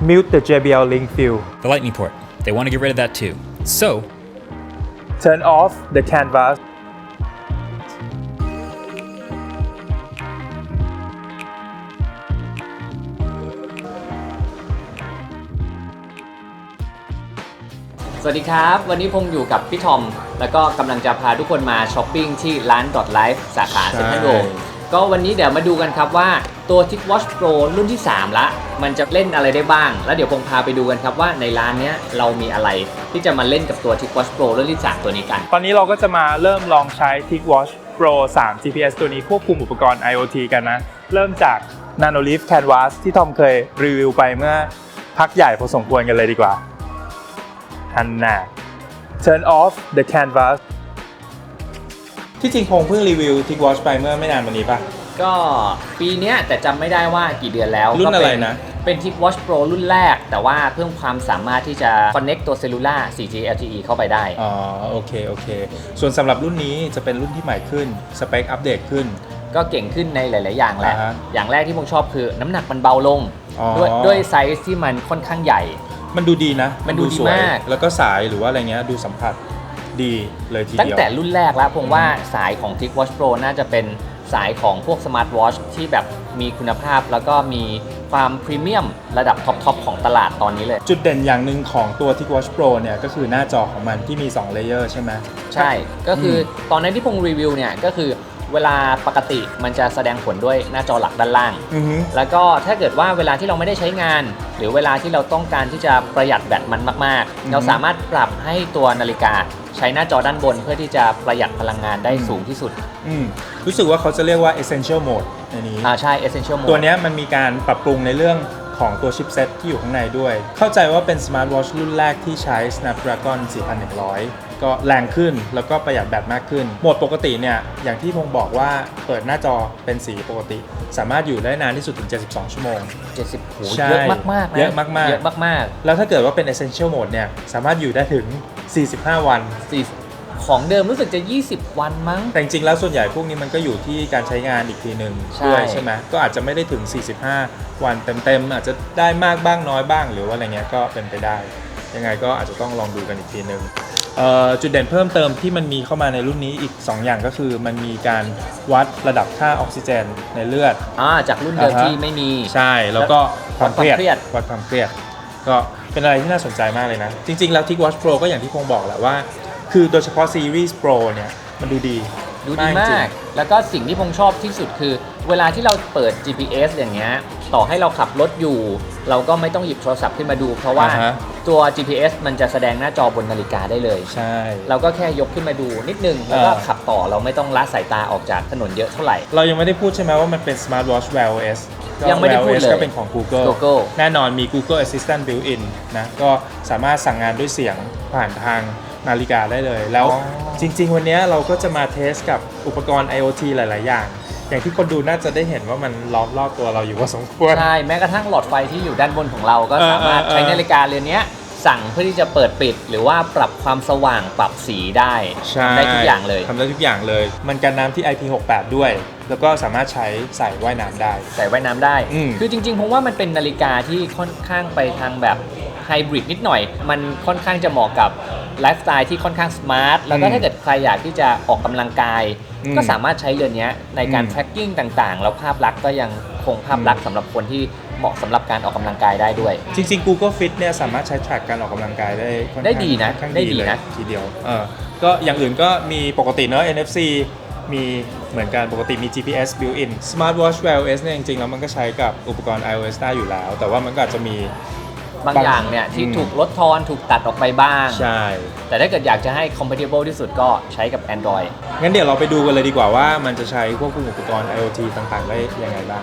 mute the JBL Link View The lightning port. They want to get rid of that too. So, turn off the canvas สวัสดีครับ วันนี้พงอยู่กับพี่ทอม แล้วก็กำลังจะพาทุกคนมาช้อปปิ้งที่ร้าน Dot Life สาขาใช่เซ็นทรัลโรก็วันนี้เดี๋ยวมาดูกันครับว่าตัว TicWatch Pro รุ่นที่ 3 ละ มันจะเล่นอะไรได้บ้าง แล้วเดี๋ยวพงพาไปดูกันครับว่าในร้านเนี้ยเรามีอะไรที่จะมาเล่นกับตัว TicWatch Pro รุ่นที่3ตัวนี้กัน ตอนนี้เราก็จะมาเริ่มลองใช้ TicWatch Pro 3 GPS ตัวนี้ควบคุมอุปกรณ์ IoT กันนะ เริ่มจาก Nanoleaf Canvas ที่ทอมเคยรีวิวไปเมื่อพักใหญ่พอสมควรกันเลยดีกว่าฮันน่ะ Turn off the canvas ที่จริงพงเพิ่งรีวิว TicWatch ไปเมื่อไม่นานวันนี้ป่ะ ก็ปีเนี้ยแต่จำไม่ได้ว่ากี่เดือนแล้วรุ่นอะไรนะก็ เป็นเป็น TicWatch Pro รุ่นแรก แต่ว่าเพิ่มความสามารถที่จะ connect ตัว cellular 4G LTE เข้าไปได้ อ๋อโอเคโอเค ส่วนสำหรับรุ่นนี้จะเป็นรุ่นที่ใหม่ขึ้น สเปคอัปเดตขึ้น ก็เก่งขึ้นในหลาย ๆ อย่างแหละ อ่าฮะอย่างแรกที่ผมชอบคือน้ำหนักมันเบาลง อ๋อ ด้วยด้วยไซส์ที่มันค่อนข้างใหญ่ มันดูดีนะมันดูดีสวยมาก แล้วก็สายหรือว่าอะไรเงี้ยดูสัมผัสดีเลยทีตั้งเดียว แต่รุ่นแรกแล้วผมว่าสายของ TicWatch Pro น่าจะเป็น สายของพวกสมาร์ทวอชที่แบบมีคุณภาพ แล้วก็มีความพรีเมียมระดับท็อปๆของตลาดตอนนี้เลย จุดเด่นอย่างหนึ่งของตัว TicWatch Pro เนี่ยก็คือหน้าจอของมันที่มี2เลเยอร์ใช่ไหมใช่ก็คืออตอนนั้นที่ผมรีวิวเนี่ยก็คือ เวลาปกติมันจะแสดงผลด้วยหน้าจอหลักด้านล่าง อือฮึ แล้วก็ถ้าเกิดว่าเวลาที่เราไม่ได้ใช้งาน หรือเวลาที่เราต้องการที่จะประหยัดแบตมันมาก อือฮึๆเราสามารถปรับให้ตัวนาฬิกา ใช้หน้าจอด้านบนเพื่อที่จะประหยัดพลังงานได้สูงที่สุดอืมรู้สึกว่าเขาจะเรียกว่า essential mode ในนี้ อ่าใช่ essential mode ตัวเนี้ยมันมีการปรับปรุงในเรื่องของตัวชิปเซ็ตที่อยู่ข้างในด้วย เข้าใจว่าเป็นสมาร์ทวอชรุ่นแรกที่ใช้ Snapdragon 4100 ก็แรงขึ้นแล้วก็ประหยัดแบตมากขึ้น โหมดปกติเนี่ยอย่างที่พงบอกว่าเปิดหน้าจอเป็นสีปกติ สามารถอยู่ได้นานที่สุดถึง 72 ชั่วโมง 70โหใช่เยอะมากๆนะเยอะมากๆ เยอะมากแล้วถ้าเกิดว่าเป็น essential mode เนี่ยสามารถอยู่ได้ถึง 45 วัน ๆสี่ของเดิมรู้สึกจะ 20 วันมั้ง แต่จริงๆแล้วส่วนใหญ่พวกนี้มันก็อยู่ที่การใช้งานอีกทีหนึ่งใช่ ด้วยใช่ไหมก็อาจจะไม่ได้ถึง 45 วันเต็มๆ อาจจะได้มากบ้างน้อยบ้างหรือว่าอะไรเงี้ยก็เป็นไปได้ ยังไงก็อาจจะต้องลองดูกันอีกทีหนึ่งเอ่อจุดเด่นเพิ่มเติมที่มันมีเข้ามาในรุ่นนี้อีก 2 อย่างก็คือมันมีการวัดระดับค่าออกซิเจนในเลือดอ่าจากรุ่นเดิมอ่าฮะที่ไม่มีใช่ แล้วก็ความเครียดวัดความเครียดวัดความเครียด ก็เป็นอะไรที่น่าสนใจมากเลยนะ จริง ๆ แล้ว TicWatch Pro ก็อย่างที่พงบอกแหละว่า คือโดยเฉพาะซีรีส์ Pro เนี่ยมันดูดี ดูดีจริมางกแล้วก็สิ่งที่ผมชอบที่สุดคือ เวลาที่เราเปิด GPS อย่างเงี้ย ต่อให้เราขับรถอยู่ เราก็ไม่ต้องหยิบโทรศัพท์ขึ้นมาดู เพราะว่าอ่าฮะ ตัว GPS มันจะแสดงหน้าจอบนนาฬิกาได้เลย ใช่ เราก็แค่ยกขึ้นมาดูนิดนึง แล้วก็เออ ขับต่อเราไม่ต้องละสายตาออกจากถนนเยอะเท่าไหร่ เรายังไม่ได้พูดใช่ไหมว่ามันเป็น Smart Watch Wear OS ก็ ยังไม่ได้พูด Wear OS เลยก็เป็นของ Google Google แน่นอนมี Google Assistant built-in นะ ก็สามารถสั่งงานด้วยเสียงผ่านทาง นาฬิกาได้เลย แล้วอ๋อจริง ๆ วันนี้เราก็จะมาเทสกับอุปกรณ์ IoT หลาย ๆ อย่าง อย่างที่คนดูน่าจะได้เห็นว่ามันล้อมรอบตัวเราอยู่พอสมควร ใช่ แม้กระทั่งหลอดไฟที่อยู่ด้านบนของเราก็เออสามารถเออเออใช้นาฬิกาเรือนเนี้ยสั่งเพื่อที่จะเปิดปิด หรือว่าปรับความสว่างปรับสีได้ใช่ทำได้ทุกอย่างเลยทำได้ทุกอย่างเลย มันกันน้ำที่ IP68 ด้วย แล้วก็สามารถใช้ใส่ว่ายน้ำได้ ใส่ว่ายน้ำได้อืมคือจริงๆผมว่ามันเป็นนาฬิกาที่ค่อนข้างไปทางแบบ ไฮบริดนิดหน่อย มันค่อนข้างจะเหมาะกับไลฟ์สไตล์ที่ค่อนข้างสมาร์ทแล้วก็อืมถ้าเกิดใครอยากที่จะออกกำลังกาย อืมก็สามารถใช้เรือนเนี้ยในการ อืม tracking ต่างๆ แล้วภาพลักษณ์ก็ยังคงภาพลักษณ์สำหรับคนที่เหมาะสำหรับการออกกำลังกายได้ด้วย จริงๆ Google Fit เนี่ยสามารถใช้ track การออกกำลังกายได้ค่อข้างได้ดีนะค่อข้างได้ดีเลยนะ ทีเดียวเออก็อย่างอื่นก็มีปกติเนอะ NFC มีเหมือนกันปกติมี GPS built-in Smartwatch Wear OS เนี่ยจริงๆ แล้วมันก็ใช้กับอุปกรณ์ iOS ได้อยู่แล้ว แต่ว่ามันก็อาจจะมี บางบางอย่างเนี่ยที่อืมถูกลดทอนถูกตัดออกไปบ้าง ใช่ แต่ถ้าเกิดอยากจะให้ compatible ที่สุดก็ใช้กับ Android งั้นเดี๋ยวเราไปดูกันเลยดีกว่าว่ามันจะใช้ควบคุมอุปกรณ์ IoT ต่างๆ ได้ยังไงบ้าง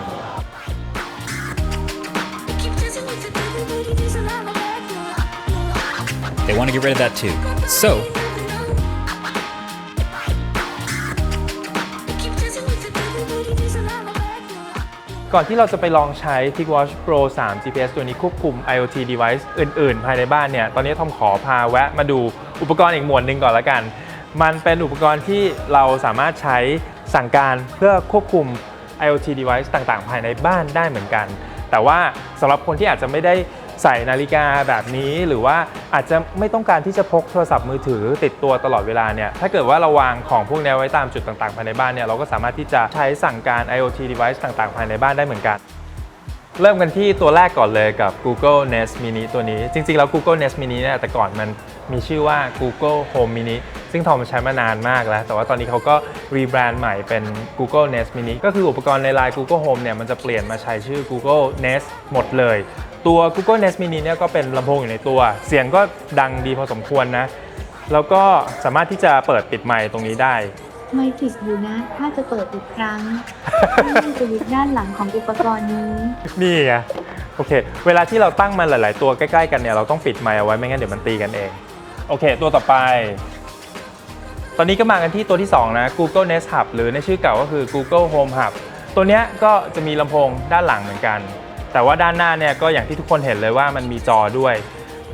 Keep dancing with the devil, but it is a lie, my bad they want to get rid of that too. So, ก่อนที่เราจะไปลองใช้ TicWatch Pro 3 GPS ตัวนี้ควบคุม IoT device อื่น ๆ ภายในบ้านเนี่ย ตอนนี้ทอมขอพาแวะมาดูอุปกรณ์อีกหมวดหนึ่งก่อนละกัน มันเป็นอุปกรณ์ที่เราสามารถใช้สั่งการเพื่อควบคุม IoT device ต่าง ๆ ภายในบ้านได้เหมือนกัน แต่ว่าสำหรับคนที่อาจจะไม่ได้ ใส่นาฬิกาแบบนี้หรือว่าอาจจะไม่ต้องการที่จะพกโทรศัพท์มือถือติดตัวตลอดเวลาเนี่ยถ้าเกิดว่าเราวางของพวกนี้ไว้ตามจุดต่างๆภายในบ้านเนี่ยเราก็สามารถที่จะใช้สั่งการ IoT device ต่างๆ ภายในบ้านได้เหมือนกันเริ่มกันที่ตัวแรกก่อนเลยกับ Google Nest Mini ตัวนี้ จริง ๆ แล้ว Google Nest Mini เนี่ยแต่ก่อนมันมีชื่อว่า Google Home Mini ซึ่งทอมใช้มานานมากแล้ว แต่ว่าตอนนี้เขาก็รีแบรนด์ใหม่เป็น Google Nest Mini ก็คืออุปกรณ์ในไลน์ Google Home เนี่ยมันจะเปลี่ยนมาใช้ชื่อ Google Nest หมดเลย ตัว Google Nest Mini เนี่ยก็เป็นลำโพงอยู่ในตัว เสียงก็ดังดีพอสมควรนะ แล้วก็สามารถที่จะเปิดปิดไมค์ตรงนี้ได้ ไม่ติดอยู่นะ ถ้าจะเปิดอีกครั้งให้เลื่อนสวิตช์ด้านหลังของอุปกรณ์นี้ นี่ไงโอเค เวลาที่เราตั้งมันหลาย ๆ ตัวใกล้ ๆ กันเนี่ยเราต้องปิดไมค์เอาไว้ไม่งั้นเดี๋ยวมันตีกันเอง โอเค ตัวต่อไป ตอนนี้ก็มากันที่ตัวที่ 2 นะ Google Nest Hub หรือในชื่อเก่าก็คือ Google Home Hub ตัวเนี้ยก็จะมีลำโพงด้านหลังเหมือนกัน แต่ว่าด้านหน้าเนี่ยก็อย่างที่ทุกคนเห็นเลยว่ามันมีจอด้วย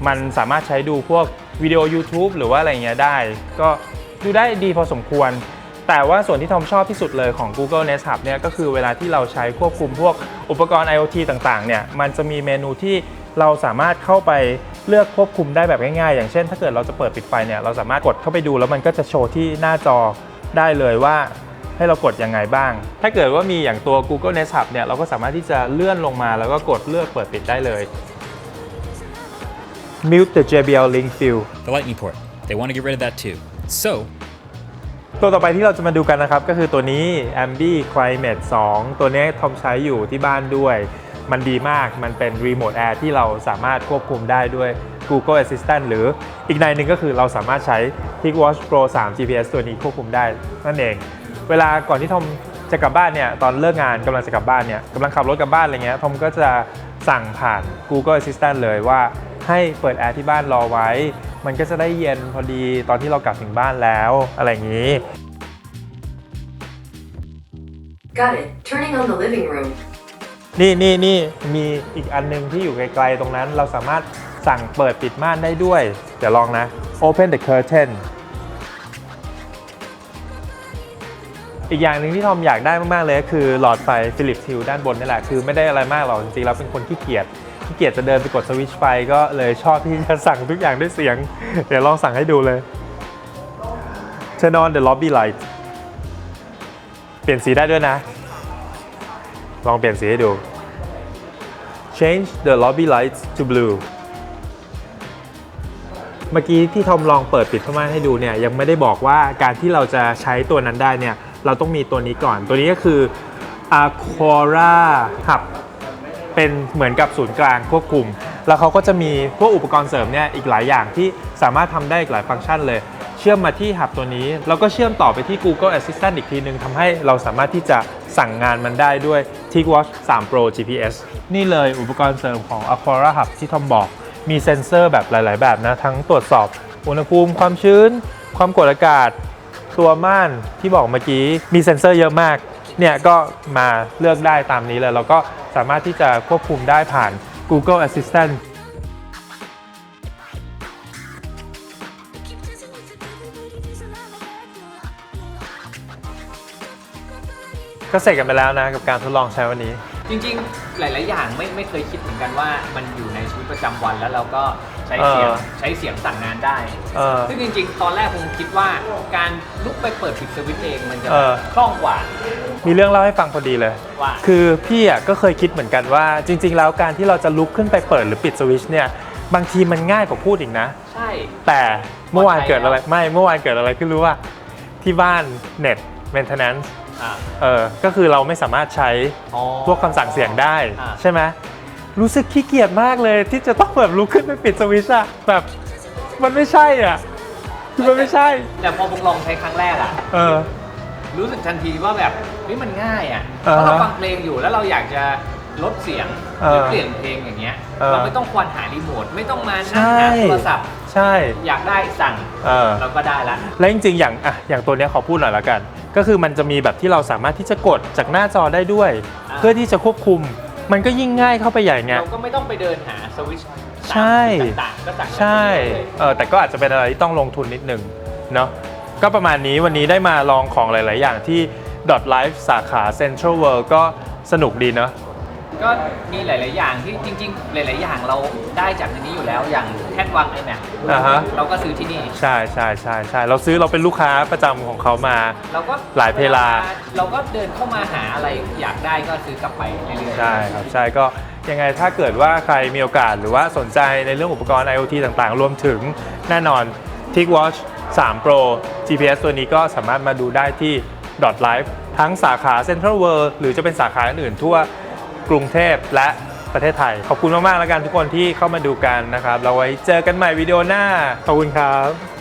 มันสามารถใช้ดูพวกวิดีโอ YouTube หรือว่าอะไรเงี้ยได้ ก็ดูได้ดีพอสมควร แต่ว่าส่วนที่ทอมชอบที่สุดเลยของ Google Nest Hub เนี่ยก็คือเวลาที่เราใช้ควบคุมพวกอุปกรณ์ IoT ต่างๆเนี่ยมันจะมีเมนูที่เราสามารถเข้าไปเลือกควบคุมได้แบบง่ายๆ อย่างเช่น ถ้าเกิดเราจะเปิดปิดไฟเนี่ยเราสามารถกดเข้าไปดูแล้วมันก็จะโชว์ที่หน้าจอได้เลยว่า ให้เรากดยังไงบ้าง ถ้าเกิดว่ามีอย่างตัว Google Nest Hub เนี่ยเราก็สามารถที่จะเลื่อนลงมาแล้วก็กดเลือกเปิดปิดได้เลย Mute the JBL Link Fill The lightning port. They want to get rid of that too. So, ตัวต่อไปที่เราจะมาดูกันนะครับ ก็คือตัวนี้ Ambi Climate 2 ตัวนี้ทอมใช้อยู่ที่บ้านด้วย มันดีมาก มันเป็น Remote Air ที่เราสามารถควบคุมได้ด้วย Google Assistant หรืออีกในหนึ่งก็คือเราสามารถใช้ TicWatch Pro 3 GPS ตัวนี้ควบคุมได้นั่นเอง เวลาก่อนที่ทอมจะกลับบ้านเนี่ยตอนเลิกงานกำลังจะกลับบ้านเนี่ยกำลังขับรถกลับบ้านอะไรเงี้ยทอมก็จะสั่งผ่าน Google Assistant เลยว่าให้เปิดแอร์ที่บ้านรอไว้ มันก็จะได้เย็นพอดีตอนที่เรากลับถึงบ้านแล้วอะไรอย่างนี้ Got it. Turning on the living room. นี่นี่นี่มีอีกอันนึงที่อยู่ไกลๆตรงนั้น เราสามารถสั่งเปิดปิดม่านได้ด้วย เดี๋ยวลองนะ Open the curtain อีกอย่างหนึ่งที่ทอมอยากได้มาก ๆ เลยก็คือหลอดไฟ Philips Hue ด้านบนนี่แหละคือไม่ได้อะไรมากหรอกจริงๆแล้วเป็นคนขี้เกียจขี้เกียจจะเดินไปกดสวิตช์ไฟก็เลยชอบที่จะสั่งทุกอย่างด้วยเสียง เดี๋ยวลองสั่งให้ดูเลย Turn on the lobby light เปลี่ยนสีได้ด้วยนะ ลองเปลี่ยนสีให้ดู Change the lobby lights to blue เมื่อกี้ที่ทอมลองเปิดปิดผ้าม่านให้ดูเนี่ยยังไม่ได้บอกว่าการที่เราจะใช้ตัวนั้นได้เนี่ย เราต้องมีตัวนี้ก่อน ตัวนี้ก็คือ Aquara Hub เป็นเหมือนกับศูนย์กลางควบคุม แล้วเขาก็จะมีพวกอุปกรณ์เสริมเนี่ยอีกหลายอย่างที่สามารถทำได้อีกหลายฟังก์ชันเลย เชื่อมมาที่หับตัวนี้ แล้วก็เชื่อมต่อไปที่ Google Assistant อีกทีนึงทำให้เราสามารถที่จะสั่งงานมันได้ด้วย TicWatch 3 Pro GPS นี่เลยอุปกรณ์เสริมของ Aquara Hub ที่ทอมบอก มีเซ็นเซอร์แบบหลาย ๆ แบบนะ ทั้งตรวจสอบอุณหภูมิความชื้น ความกดอากาศ ตัวม่านที่บอกเมื่อกี้มีเซ็นเซอร์เยอะมาก เนี่ยก็มาเลือกได้ตามนี้เลย แล้วก็สามารถที่จะควบคุมได้ผ่าน Google Assistant ก็เสร็จกันไปแล้วนะกับการทดลองใช้วันนี้ จริงๆ หลาย ๆ อย่างไม่ไม่เคยคิดเหมือนกันว่ามันอยู่ในชีวิตประจำวันแล้วเราก็ใช้เสียงเออ ใช้เสียงสั่งงานได้ เออ ซึ่งจริง ๆ ตอนแรกผมคิดว่าการลุกไปเปิดปิดสวิตช์เองมันจะเออ คล่องกว่า มีเรื่องเล่าให้ฟังพอดีเลย ว่า คือพี่อะก็เคยคิดเหมือนกันว่าจริง ๆ แล้วการที่เราจะลุกขึ้นไปเปิดหรือปิดสวิตช์เนี่ยบางทีมันง่ายกว่าพูดอีกนะ ใช่ แต่เมื่อวานเกิดอะไรปลอดภัยแล้วไม่เมื่อวานเกิดอะไรขึ้นรู้ว่าที่บ้านเน็ต maintenance อ่า เออก็คือเราไม่สามารถใช้อ๋อพวกคำสั่งเสียงได้อ่าใช่ไหมรู้สึกขี้เกียจมากเลยที่จะต้องแบบลุกขึ้นไปปิดสวิตช์อะแบบมันไม่ใช่อะคือมันไม่ใช่ แต่พอผมลองใช้ครั้งแรกอะเออ รู้สึกทันทีว่าแบบเฮ้ยมันง่ายอะอ่าเพฮะราะเราฟังเพลงอยู่แล้วเราอยากจะลดเสียงเอหอรือเปลี่ยนเพลงอย่างเงี้ยเออเราไม่ต้องควานหารีโมทไม่ต้องมานั่งใช่หาโทรศัพท์ใช่อยากได้สั่งเออเราก็ได้ละและจริงๆอย่างอะอย่างตัวเนี้ยขอพูดหน่อยละกัน ก็คือมันจะมีแบบที่เราสามารถที่จะกดจากหน้าจอได้ด้วยอ่าเพื่อที่จะควบคุม มันก็ยิ่งง่ายเข้าไปใหญ่ไงเราก็ไม่ต้องไปเดินหาสวิตช์ใช่ต่างๆก็สั่งได้ใช่เลยเออแต่ก็อาจจะเป็นอะไรที่ต้องลงทุนนิดนึงเนาะก็ประมาณนี้วันนี้ได้มาลองของหลาย ๆ อย่างที่ Dot Life สาขา Central World ก็สนุกดีเนาะ ก็มีหลาย ๆ อย่างที่จริง ๆ หลาย ๆ อย่างเราได้จากในนี้อยู่แล้วอย่างแท่นวางไอแม็กอ่าฮะ เราก็ซื้อที่นี่ ใช่ใช่ใช่ใช่เราซื้อเราเป็นลูกค้าประจำของเขามา เราก็หลายเพลา เราก็เดินเข้ามาหาอะไรอยากได้ก็ซื้อกลับไปเรื่อยๆ ใช่ครับใช่ก็ยังไงถ้าเกิดว่าใครมีโอกาสหรือว่าสนใจในเรื่องอุปกรณ์ IoT ต่างๆ รวมถึงแน่นอน TicWatch 3 Pro GPS ตัวนี้ก็สามารถมาดูได้ที่ Dot Life ทั้งสาขา Central World หรือจะเป็นสาขาอื่นๆทั่ว กรุงเทพและประเทศไทย ขอบคุณมากๆแล้วกันทุกคนที่เข้ามาดูกันนะครับ เราไว้เจอกันใหม่วิดีโอหน้า ขอบคุณครับ